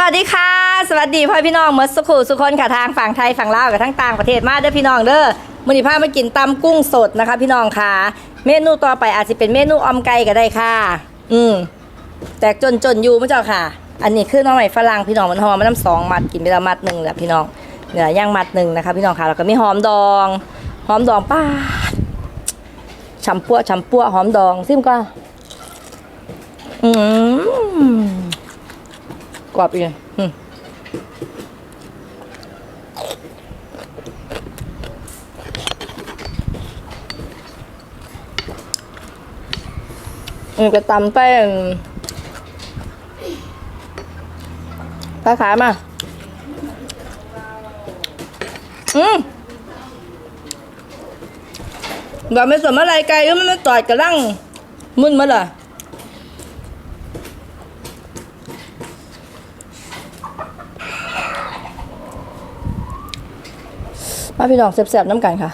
วัสดีค่ะ สวัสดีพ่อพี่น้องเมื่อสักครู่สุคนค่ะทางฝั่งไทยฝั่งลาวกับทั้งต่างประเทศมาเด้อพี่น้องเด้อมื้อนี้พามากินตำกุ้งสดนะคะ พี่น้องค่ะ เมนูต่อไปอาจจะเป็นเมนูอมไก่ก็ได้ค่ะ อืมแตกจนจนอยู่มั้เจ้าค่ะ อันนี้คือน้องใหม่ฝรั่งพี่น้องมันหอมมันน้ำสองมัดกินไปละมัดหนึ่งแหละพี่น้องเนื้อย่างมัดหนึ่งนะคะ พี่น้องค่ะแล้วก็มีหอมดองหอมดองป้าฉ่ำปัวฉ่ำปัวหอมดองซิมก็อืม กรอบอีกอืมก็ตำแป้งปลาขามา อืมแบบไม่สมอะไรไกลก็มันไม่ต่อยกระลังมึนมาเลย มาพี่น้องแซ่บๆน้ำกันค่ะ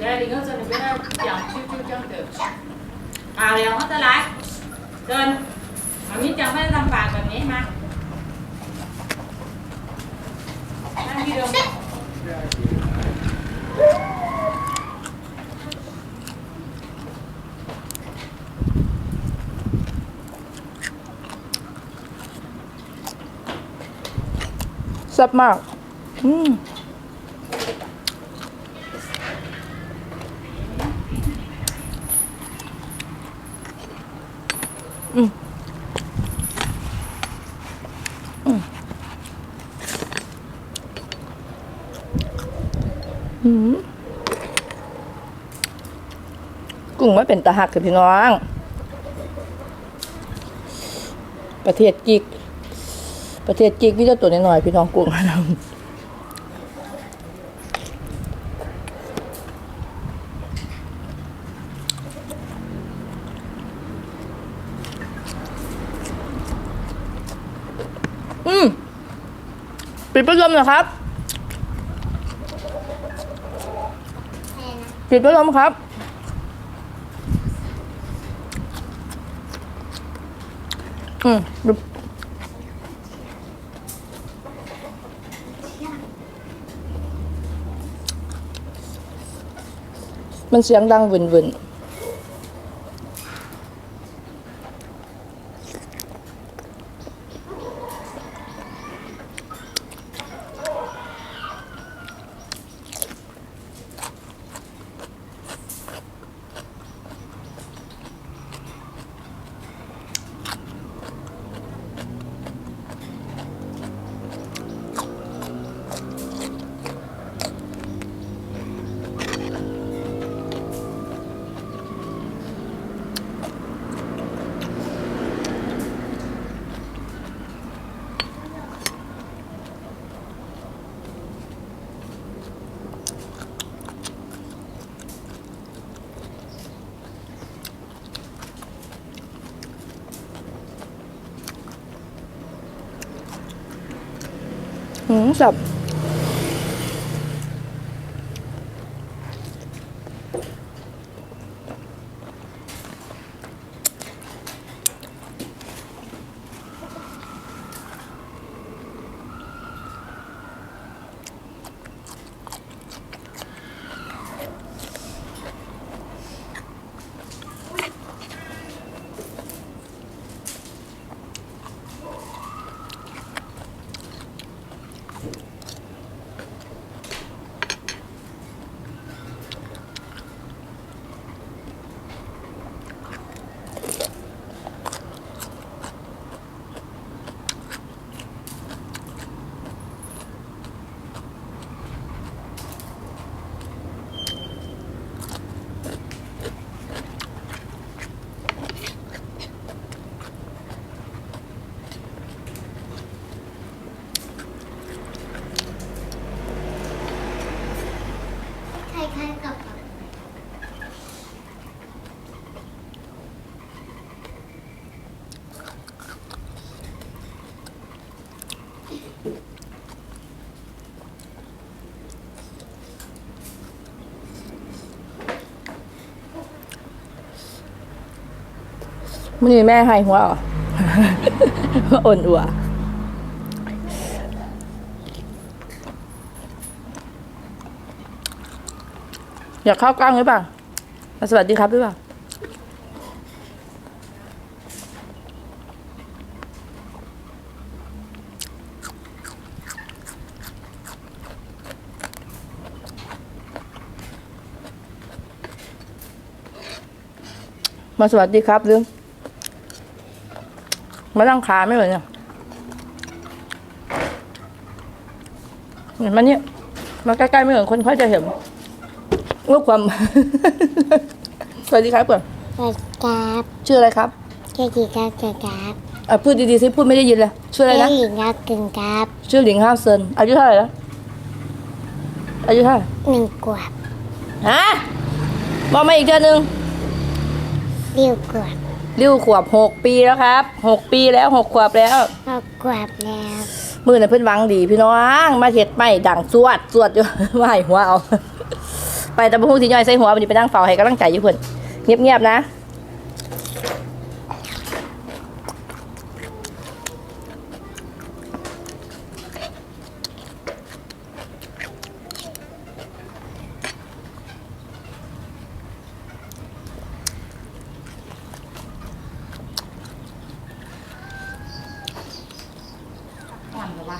Đây thì nó sẽ được cái dòng chiêu chiêu chân được vào đều hết tay lại lên mà miếng chân phải đâm vào rồi nhé mà đang đi đâu แซ่บมาก อืมอืมอืมอืมกุ้งไม่เป็นตาหักคือพี่น้อง ประเทศกิก ประเทศกิกพี่เจ้าตัวน้อยๆพี่น้องกุ้งอืม ปิดพัดลมหนะครับ ปิดพัดลมครับ อืมมันเสียงดังวุ่นวุ่น หืมสับ มันนี่แม่ให้หัวเหรออ่อนอัวอยากข้าวกล้างหรือเปล่า สวัสดีครับหรือเปล่า มาสวัสดีครับลืม มาตั้งขาไม่เหมือนเนี่ยเห็นมันเนี่ยมาใกล้ๆไม่เหมือนคนเขาจะเห็นรูปความ สวัสดีครับก่อนสวัสดีครับชื่ออะไรครับเจ๊กีครับเจ๊ครับอะพูดดีๆสิพูดไม่ได้ยินเลยชื่ออะไรเจ๊นะหญิงครับกึ่งครับชื่อหลิงห้าวเซินอายุเท่าไหร่แล้วอายุเท่าไหร่หนึ่งกวบฮะบอกมาอีกเดือนหนึ่งเรียวกวบ ริ้วขวบหกปีแล้วครับหกปีแล้วหกขวบแล้วหกกวบแล้วมือน่ะเพิ่นหวังดีพี่น้องมาเฮ็ดไม่ดังสวดสวดอยู่ว่าให้หัวเอา ไปแต่บ่ฮู้สิย่อยใส่หัวมันนี้ไปนั่งเฝ้าให้กำลังใจอยู่เพิ่นเงียบๆนะ อ่อนหรือวะ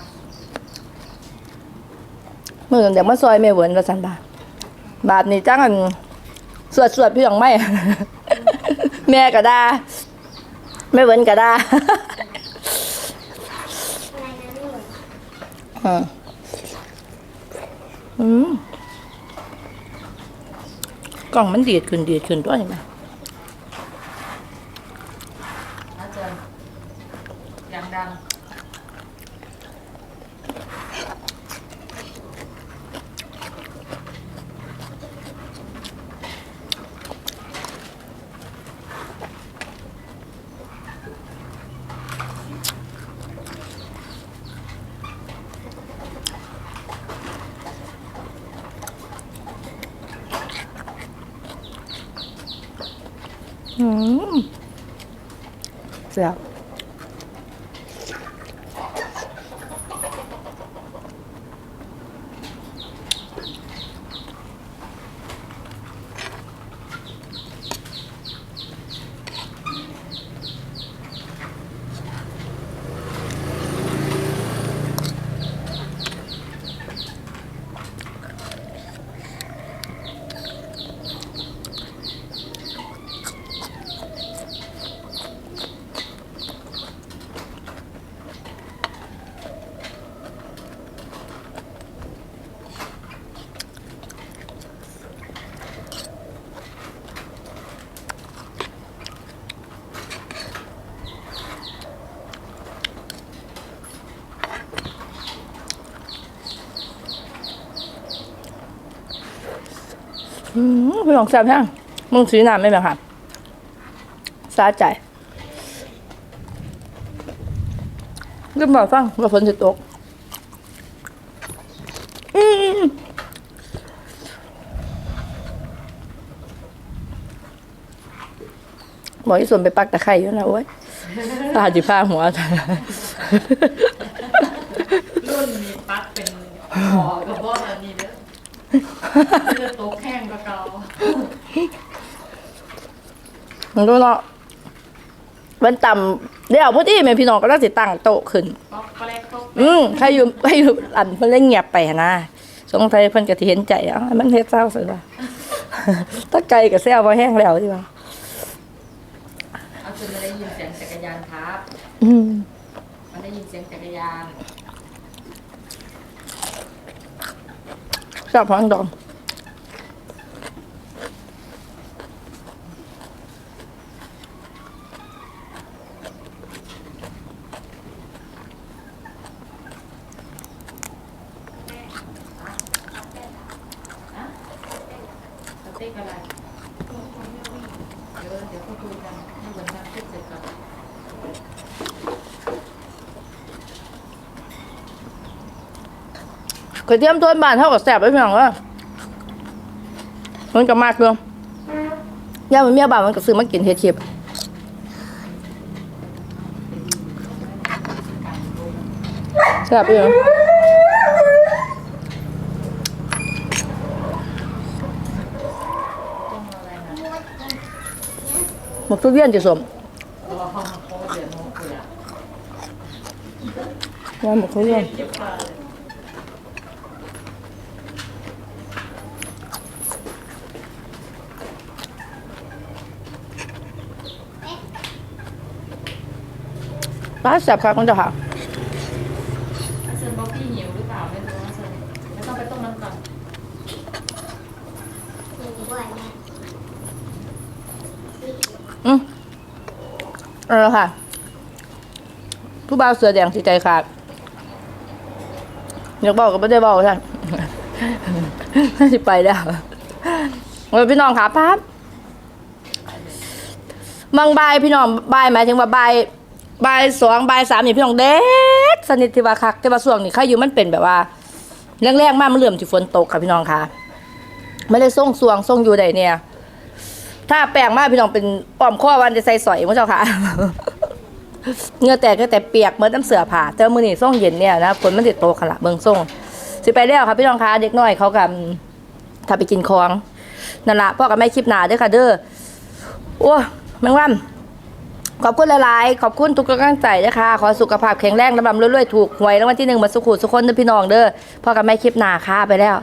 มือเดี๋ยวมาซอยแม่เหวินว่าซั่นบาบาดนี่จังอันสวดสวดพี่น้องไม่ แม่ก็ด่าแม่เหวินก็ด่าอืมอืมกล่องมันดีดขึ้นดีดขึ้นด้วยเห็นไหม นะเจินอย่างดัง อืมแซ่บ อืมพี่น้องแซ่บแห้งมึงสีน้ำไม่ไหมครับสาใจก็บอกฟังว่าฝนจะตก อืมบอที่ส่วนไปปักตะไคร้อยู่นะโอ้ยตาจิผ้าหัวรุ่นมีปักเป็นหอกับพวกอันนี้ เด้อเลือดโต๊ะแห้งกว่าเก่ามันก็เนาะมันต่ำเดี๋ยวพอดีแม่พี่น้องก็ต้องติตั้งโต๊ะขึ้นป๊อกแป๊กป๊อกอืมใครอยู่ใครอยู่อันเพิ่นเล่นเงียบไปหั้นนะสงสัยเพิ่นก็สิเห็นใจเอะมันเฮ็ดเศร้าสิว่า ถ้าไกลก็แซวบ่แห้งแล้วสิว่าเอาจนมาได้ยินเสียงจักรยานครับ อืม มันได้ยินเสียงจักรยาน ชอบ กระเทียมต้นบานเท่ากับแสบไอ้เพียงว่ามันก็มากเลยย่ามันเมียบานมันก็ซื้อมากินเฮ็ดคลิปแซ่บอยู่หมกตุ้ยเย็นจะสมว่าหมกตุ้รียน ร้านแซ่บค่ะคุณเจ้าค่ะอาเซนบอกพี่หิวหรือเปล่าไม่รู้อาเซนไม่ต้องไปต้มน้ำก่อนอืมเออค่ะ ผู้บ่าวเสือแดงสิใจขาดอยากบอกก็ไม่ได้บอกท่านน่าจะไปแล้วโอ้ยพี่น้องค่ะปั๊บบางบายพี่น้องบายหมายถึงว่าบาย บายสองบายสามนี่พี่น้องเด็ดสนิทที่ว่าคักแต่ว่าส่วงนี่ข้าอยู่มันเป็นแบบว่าแรงๆมากมันเริ่อมที่ฝนตกค่ะพี่น้องค่ะไม่ได้ส่งสวงส่งอยู่ใดเนี่ย ถ้าแปลงมากพี่น้องเป็นป้อมข้อวันจะใส่สอยมั้งเจ้าค่ะเงื่อแตกก็แต่เปียกเหมื่อนน้ำเสือผ่าเจอมือนี่ส่งเย็นเนี่ยนะฝนมันติดโตขละเบิ่งส่งสิไปแล้วครับพี่น้องคะเด็กน้อยเขากับถ้าไปกินของนั่นละพ่อกับแม่คลิปหนาเด้อค่ะเด้อโอ้แมงวัน ขอบคุณหลายๆ ขอบคุณทุกกำลังใจนะคะ ขอสุขภาพแข็งแรงลำลำรวยๆ ถูกหวยรางวัลที่หนึ่งมาสุขุสุขคนเด้อพี่น้องเด้อพ่อกับแม่คลิปหนาค่ะไปแล้ว